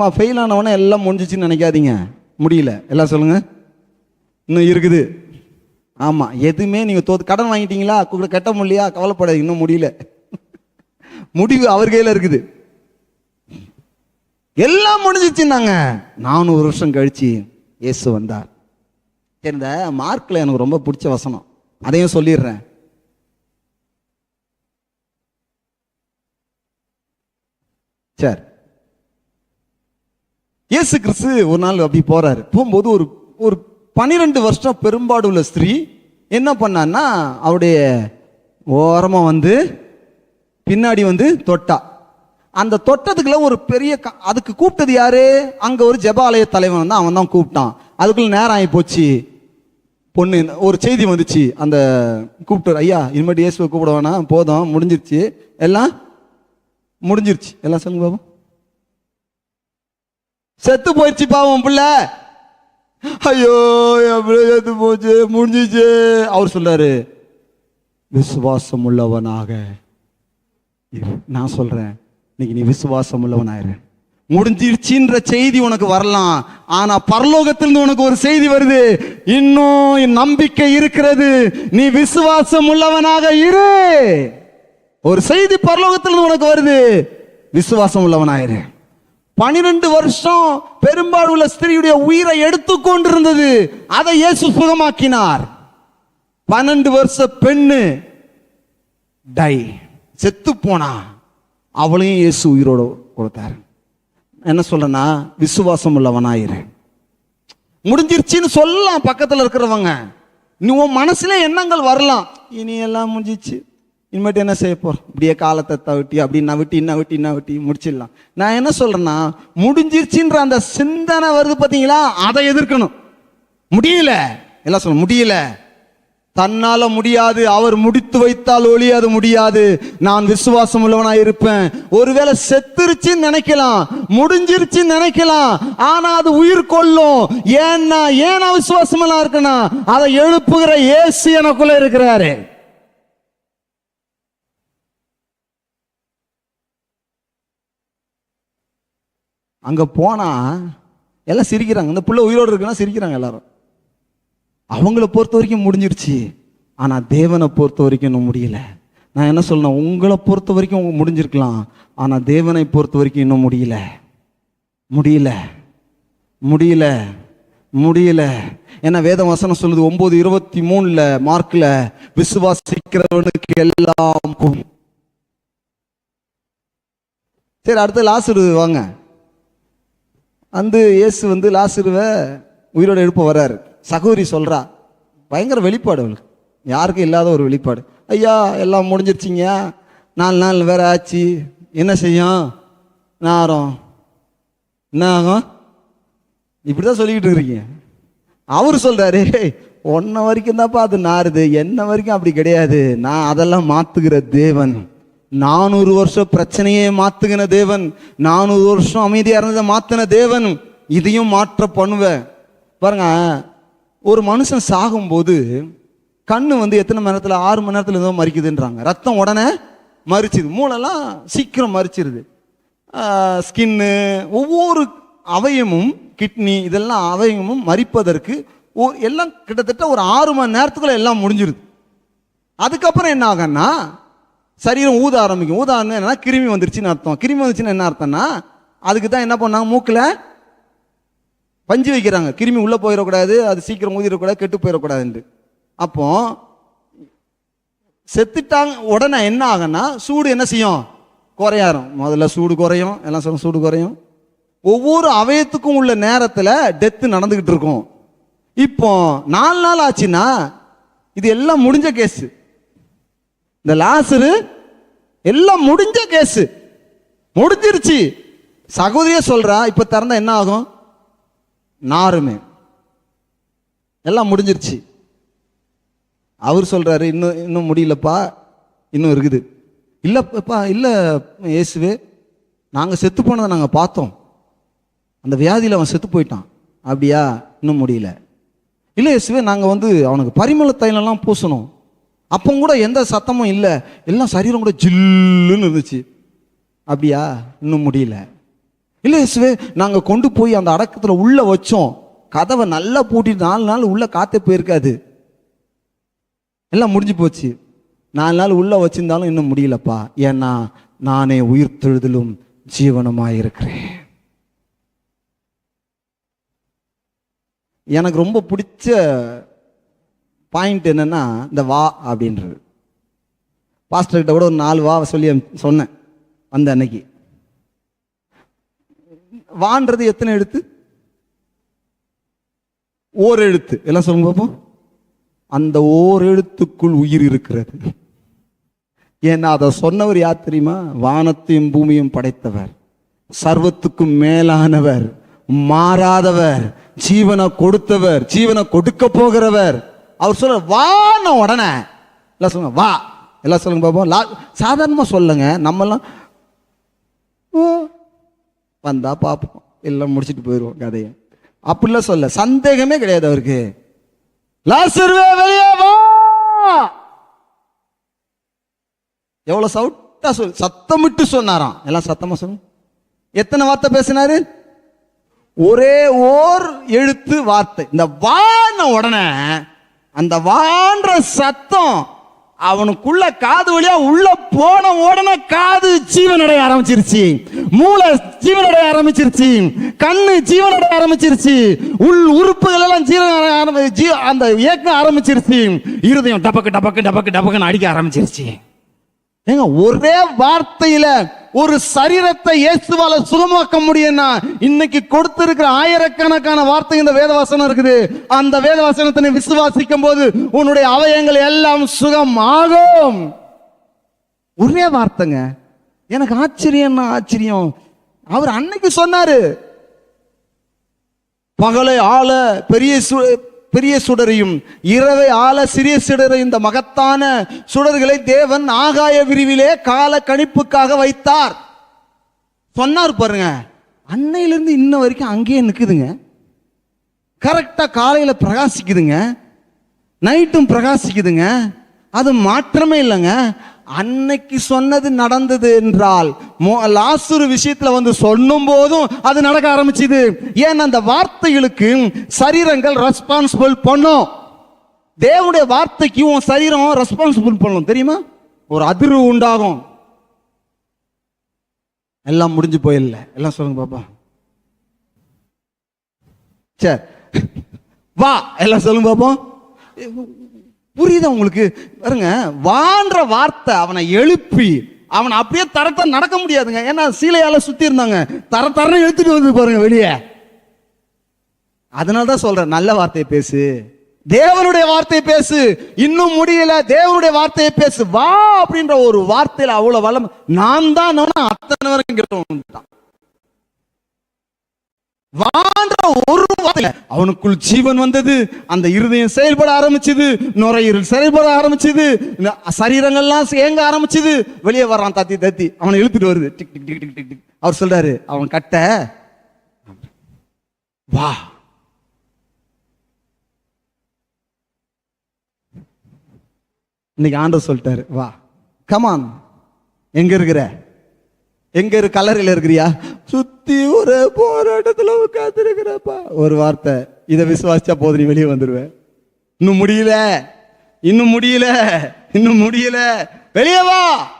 அப்புறமா ஃபெயில் ஆனவொடனே எல்லாம் முடிஞ்சிச்சின்னு நினைக்காதீங்க. முடியல. எல்லாம் சொல்லுங்க. இன்னும் இருக்குது. ஆமாம் எதுவுமே நீங்கள் தோத்து கடன் வாங்கிட்டீங்களா? கூட கட்ட முடியலையா? கவலைப்படாது இன்னும் முடியல. முடிவு அவர் கையில் இருக்குது. எல்லாம் முடிஞ்சிச்சுன்னாங்க. நானூறு வருஷம் கழிச்சு இயேசு வந்தார். சரி இந்த மார்க்கில் எனக்கு ரொம்ப பிடிச்ச வசனம். அதையும் சொல்லிடுறேன். சரி இயேசு கிறிஸ்து ஒரு நாள் அப்படி போறாரு. போகும்போது ஒரு ஒரு பனிரெண்டு வருஷம் பெரும்பாடு உள்ள ஸ்திரீ என்ன பண்ணான்னா அவருடைய ஓரமாக வந்து பின்னாடி வந்து தொட்டா. அந்த தொட்டதுக்குள்ள ஒரு பெரிய அதுக்கு கூப்பிட்டது யாரு? அங்க ஒரு ஜபாலய தலைவன் வந்து அவன் தான் கூப்பிட்டான். அதுக்குள்ள நேரம் ஆகி போச்சு. பொண்ணு ஒரு செய்தி வந்துச்சு. அந்த கூப்பிட்டு ஐயா இனிமேட்டு இயேசுவை கூப்பிட வேணாம் போதும் முடிஞ்சிருச்சு. எல்லாம் முடிஞ்சிருச்சு. எல்லாம் சொல்லுங்க பாபா. செத்து போயிடுச்சு பாவம் பிள்ளை. ஐயோ எப்படி செத்து போச்சு முடிஞ்சிச்சு. அவர் சொல்றாரு விசுவாசம் உள்ளவனாக இரு. நான் சொல்றேன் இன்னைக்கு நீ விசுவாசம் உள்ளவனாயிரு முடிஞ்சிருச்சுன்ற செய்தி உனக்கு வரலாம். ஆனா பரலோகத்திலிருந்து உனக்கு ஒரு செய்தி வருது. இன்னும் நம்பிக்கை இருக்கிறது. நீ விசுவாசம் உள்ளவனாக இரு. ஒரு செய்தி பரலோகத்திலிருந்து உனக்கு வருது. விசுவாசம் உள்ளவனாயிரு பனிரெண்டு வருஷம் பெரும்பாலும் உள்ள ஸ்திரீயுடைய உயிரை எடுத்துக்கொண்டிருந்தது அதை இயேசு சுகமாக்கினார். பன்னெண்டு வருஷ பெண்ணு டை செத்து போனா. அவளையும் இயேசு உயிரோடு கொடுத்தாரு. என்ன சொல்லனா விசுவாசம் உள்ளவனாயிரு. முடிஞ்சிருச்சுன்னு சொல்லலாம் பக்கத்தில் இருக்கிறவங்க. நீ உன் மனசுல எண்ணங்கள் வரலாம். இனி எல்லாம் முடிஞ்சிச்சு. இனிமேட்டு என்ன செய்ய போகிறோம் இப்படியே காலத்தை தவிட்டி அப்படி நவிட்டி நவிட்டி நவிட்டி முடிச்சிடலாம். நான் என்ன சொல்கிறேன்னா முடிஞ்சிருச்சுன்ற அந்த சிந்தனை வருது பார்த்தீங்களா அதை எதிர்க்கணும். முடியல. எல்லாம் சொல்ல முடியல. தன்னால முடியாது அவர் முடித்து வைத்தால் ஒளி அது முடியாது. நான் விசுவாசம் உள்ளவனா இருப்பேன். ஒருவேளை செத்துருச்சுன்னு நினைக்கலாம். முடிஞ்சிருச்சுன்னு நினைக்கலாம். ஆனா அது உயிர் கொள்ளும். ஏன்னா ஏன் நான் இருக்குன்னா அதை எழுப்புகிற இயேசு எனக்குள்ள இருக்கிறாரு. அங்கே போனால் எல்லாம் சிரிக்கிறாங்க. இந்த பிள்ளை உயிரோடு இருக்குன்னா சிரிக்கிறாங்க எல்லாரும். அவங்கள பொறுத்த வரைக்கும் முடிஞ்சிருச்சு. ஆனால் தேவனை பொறுத்த வரைக்கும் இன்னும் முடியல. நான் என்ன சொல்லணும்? உங்களை பொறுத்த வரைக்கும் முடிஞ்சிருக்கலாம். ஆனால் தேவனை பொறுத்த வரைக்கும் இன்னும் முடியல. முடியல. முடியல. முடியல. ஏன்னா வேத வசனம் சொல்லுது ஒன்பது இருபத்தி மூணுல மார்க்ல விசுவாசிக்கிறவனுக்கு எல்லாம் சரி அடுத்து லாஸ்ட் வாங்க. வந்து இயேசு வந்து லாசுருவை உயிரோடு எழுப்ப வர்றாரு. சகோரி சொல்கிறா பயங்கர வெளிப்பாடு அவளுக்கு. யாருக்கும் இல்லாத ஒரு வெளிப்பாடு. ஐயா எல்லாம் முடிஞ்சிருச்சிங்க. நாலு நாள் வேற ஆச்சு. என்ன செய்யும்? நாரம் என்ன ஆகும்? இப்படி தான் சொல்லிக்கிட்டு இருக்கீங்க. அவர் சொல்கிறாரு ஒன்றை வரைக்கும் தான்ப்பா அது நாறுது. என்ன வரைக்கும் அப்படி கிடையாது. நான் அதெல்லாம் மாற்றுகிற தேவன். நானூறு வருஷம் பிரச்சனையே மாத்துகின தேவன் நானூறு வருஷம் அமைதியாக இருந்ததை மாத்தின தேவன் இதையும் மாற்ற பண்ணுவேன் பாருங்க ஒரு மனுஷன் சாகும்போது கண்ணு வந்து எத்தனை மணி நேரத்தில் ஆறு மணி நேரத்தில் ஏதோ மறிக்குதுன்றாங்க ரத்தம் உடனே மறிச்சுது மூளைலாம் சீக்கிரம் மறிச்சிருது ஸ்கின்னு ஒவ்வொரு அவயமும் கிட்னி இதெல்லாம் அவயமும் மறிப்பதற்கு ஓ எல்லாம் கிட்டத்தட்ட ஒரு ஆறு மணி நேரத்துக்குள்ள எல்லாம் முடிஞ்சிருது. அதுக்கப்புறம் என்ன ஆகும்னா சரீரம் ஊத ஆரம்பிக்கும். ஊத என்ன என்னன்னா கிருமி வந்துருச்சுன்னு அர்த்தம். கிருமி வந்துருச்சுன்னா என்ன அர்த்தம்னா அதுக்கு தான் என்ன பண்ணாங்க? மூக்கில் பஞ்சு வைக்கிறாங்க. கிருமி உள்ளே போயிடக்கூடாது அது சீக்கிரம் ஊதிடக்கூடாது கெட்டு போயிடக்கூடாதுன்ட்டு. அப்போ செத்துட்டாங்க. உடனே என்ன ஆகும்னா சூடு என்ன செய்யும்? குறையாரும் முதல்ல சூடு குறையும். எல்லாம் சொல்ல சூடு குறையும். ஒவ்வொரு அவயத்துக்கும் உள்ள நேரத்தில் டெத்து நடந்துக்கிட்டு இருக்கும். இப்போ நாலு நாள் ஆச்சுன்னா இது எல்லாம் முடிஞ்ச கேஸு இந்த லாசரு எல்லாம் முடிஞ்ச கேஸு. முடிஞ்சிருச்சு. சகோதரியே சொல்றா இப்ப திறந்தா என்ன ஆகும்? நாருமே. எல்லாம் முடிஞ்சிருச்சு. அவர் சொல்றாரு இன்னும் இன்னும் முடியலப்பா இன்னும் இருக்குது. இல்லப்பா இல்லை இயேசுவே நாங்கள் செத்து போனதை நாங்கள் பார்த்தோம். அந்த வியாதியில் அவன் செத்து போயிட்டான். அப்படியா? இன்னும் முடியல. இல்லை இயேசுவே நாங்கள் வந்து அவனுக்கு பரிமள தைலம்லாம் பூசணும். அப்போ கூட எந்த சத்தமும் இல்லை. எல்லாம் சரீரம் கூட ஜில்லுன்னு இருந்துச்சு. அப்படியா? இன்னும் முடியல. இல்லை இயேசுவே நாங்கள் கொண்டு போய் அந்த அடக்கத்தில் உள்ளே வச்சோம். கதவை நல்லா பூட்டிட்டு நாலு நாள் உள்ளே காத்தே போயிருக்காது. எல்லாம் முடிஞ்சு போச்சு. நாலு நாள் உள்ளே வச்சிருந்தாலும் இன்னும் முடியலப்பா. ஏன்னா நானே உயிர் தெழுதலும் ஜீவனமாக இருக்கிறேன். எனக்கு ரொம்ப பிடிச்ச பாயிண்ட் என்னன்னா இந்த வா அப்படின்றது. பாஸ்டர்கிட்ட கூட ஒரு நாலு வா சொல்லி சொன்னேன் அந்த அன்னைக்கு. வான்றது எத்தனை எழுத்து? ஓர் எழுத்து. எல்லாம் சொல்லுங்க பார்ப்போம் அந்த ஓர் எழுத்துக்குள் உயிர் இருக்கிறது. ஏன்னா அதை சொன்னவர் யார் தெரியுமா? வானத்தையும் பூமியும் படைத்தவர். சர்வத்துக்கும் மேலானவர். மாறாதவர். ஜீவனை கொடுத்தவர். ஜீவனை கொடுக்க போகிறவர். அவர் சொல்ல வான உடனே எல்லாம் சொல்லுங்க வா. எல்லாம் சொல்லுங்க பார்ப்போம் லா சாதாரணமாக சொல்லுங்க. நம்மெல்லாம் ஓ, வந்தா பார்ப்போம் எல்லாம் முடிச்சுட்டு போயிடுவோம் கதையை. அப்படிலாம் சொல்ல சந்தேகமே கிடையாது அவருக்கு. லாசருவே வெளியே வா! எவ்வளோ சவுட்டா சொல் சத்தமிட்டு சொன்னாராம். எல்லாம் சத்தமா சொல்லுங்க. எத்தனை வார்த்தை பேசினாரு? ஒரே ஓர் எழுத்து வார்த்தை. இந்த வான உடனே அந்த வான்ற சத்தம் அவனுக்குள்ள காது வழியா உள்ள போன உடனே காது ஜீவனடைய ஆரம்பிச்சிருச்சு. மூளை ஜீவனடைய ஆரம்பிச்சிருச்சு. கண்ணு ஜீவனடைய ஆரம்பிச்சிருச்சு. உள் உறுப்புகள் எல்லாம் ஜீவன அந்த இயக்கம் ஆரம்பிச்சிருச்சு. இருதயம் டபக்கு டபக்கு டபக்கு டபக்குன்னு அடிக்க ஆரம்பிச்சிருச்சு. ஏங்க ஒரே வார்த்தையில ஒரு சரீரத்தை இயேசுவால சுகமாக்க முடியும்னா இன்னைக்கு கொடுத்திருக்கிற ஆயிரக்கணக்கான வார்த்தை இந்த வேதவாசனம் இருக்குது. அந்த வேதவாசனத்தை நீ விசுவாசிக்கும் போது உன்னுடைய அவயங்கள் எல்லாம் சுகம் ஆகும். ஒரே வார்த்தைங்க. எனக்கு ஆச்சரியம்னா ஆச்சரியம். அவர் அன்னைக்கு சொன்னாரு. பகலை ஆள பெரிய சு- பெரிய சுடரையும் இரவை ஆள சிறிய சுடரையும் இந்த மகத்தான சுடர்களை தேவன் ஆகாய விரிவிலே கால கணிப்புக்காக வைத்தார். சொன்னார் பாருங்க அன்னையிலிருந்து இன்ன வரைக்கும் அங்கேயே நிற்குதுங்க கரெக்டாக காலையில் பிரகாசிக்குதுங்க. நைட்டும் பிரகாசிக்குதுங்க. அது மாற்றமே இல்லைங்க. அன்னைக்கு சொன்னது நடந்தது என்றால் மோ- விஷயத்துல வந்து சொல்லும் போதும் அது நடக்க ஆரம்பிச்சுது. ஏன் அந்த வார்த்தைகளுக்கு சரீரங்கள் ரெஸ்பான்சிபிள் பண்ணும். தேவனுடைய வார்த்தைக்கு உன் சரீரம் ரெஸ்பான்சிபிள் பண்ணும். தெரியுமா? ஒரு அதிர்வு உண்டாகும். எல்லாம் முடிஞ்சு போயிடல எல்லாம் சொல்லுங்க பாப்பா. சரி வா. எல்லாம் சொல்லுங்க பாப்போம் புரியுதா உங்களுக்கு? பாருங்க வான்ற வார்த்தை அவனை எழுப்பி அவனை அப்படியே தரத்தை நடக்க முடியாதுங்க. ஏன்னா சீலையால சுத்தி இருந்தாங்க. தர தரன்னு எழுத்துட்டு வந்து பாருங்க வெளியே. அதனால தான் சொல்றேன் நல்ல வார்த்தையை பேசு. தேவனுடைய வார்த்தையை பேசு. இன்னும் முடியல தேவனுடைய வார்த்தையை பேசு. வா அப்படின்ற ஒரு வார்த்தையில அவ்வளவு வளம். நான் தான் அத்தனை வரைக்கும் கேட்டோம் வான்ற அவனுக்குள் ஜீவன் வந்தது. அந்த இருதயம் செயல்பட ஆரம்பிச்சது. நுரையீரல் செயல்பட ஆரம்பிச்சது. சரீரங்கள்லாம் ஏங்க ஆரம்பிச்சது. வெளியே வர்றான் தத்தி தத்தி. அவனை இழுத்துட்டு வருது. Tick tick tick tick tick அவர் சொல்றாரு அவன் கட்ட. வா. இன்னைக்கு ஆண்டர் சொல்லிட்டாரு வா. கமான் எங்க இருக்கிற? எங்க இரு கலரில் இருக்கிறியா? சுத்தி ஒரு போராட்டத்தில் உட்காந்துருக்கிறப்பா ஒரு வார்த்தை இதை விசுவாசிச்சா போது நீ வெளியே வந்துடுவேன் இன்னும் முடியல. இன்னும் முடியல. இன்னும் முடியல. வெளியே வா!